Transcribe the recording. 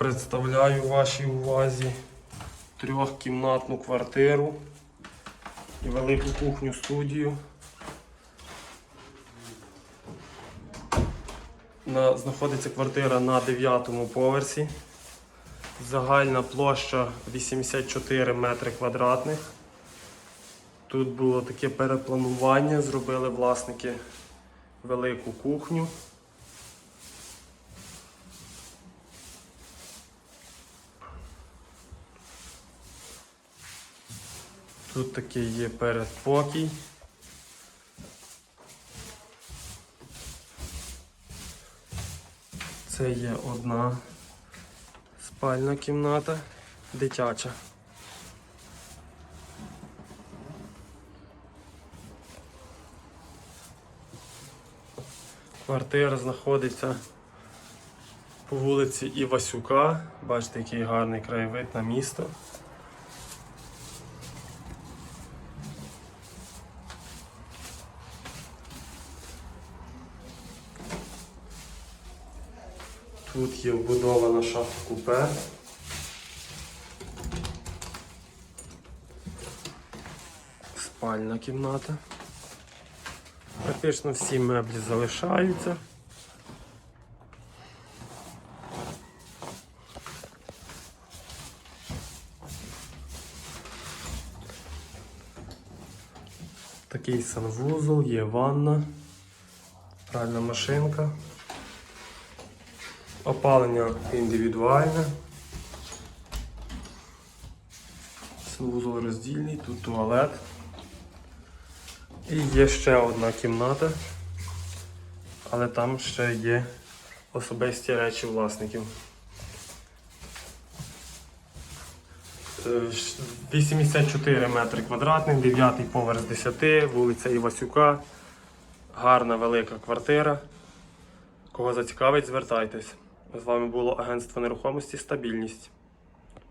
Представляю вашій увазі трьохкімнатну квартиру і велику кухню студію. На, знаходиться квартира на 9 поверсі. Загальна площа 84 метри квадратних. Тут було таке перепланування, зробили власники велику кухню. Тут такий є передпокій. Це є одна спальна кімната, дитяча. Квартира знаходиться по вулиці Івасюка. Бачите, який гарний краєвид на місто. Тут є вбудована шафа купе. Спальна кімната. Практично всі меблі залишаються. Такий санвузол, є ванна, пральна машинка. Опалення індивідуальне. Санвузол роздільний, тут туалет. І є ще одна кімната, але там ще є особисті речі власників. Е, 84 метри квадратних, 9 поверх з 10, вулиця Івасюка. Гарна велика квартира. Кого зацікавить, звертайтесь. З вами було агентство нерухомості Стабільність.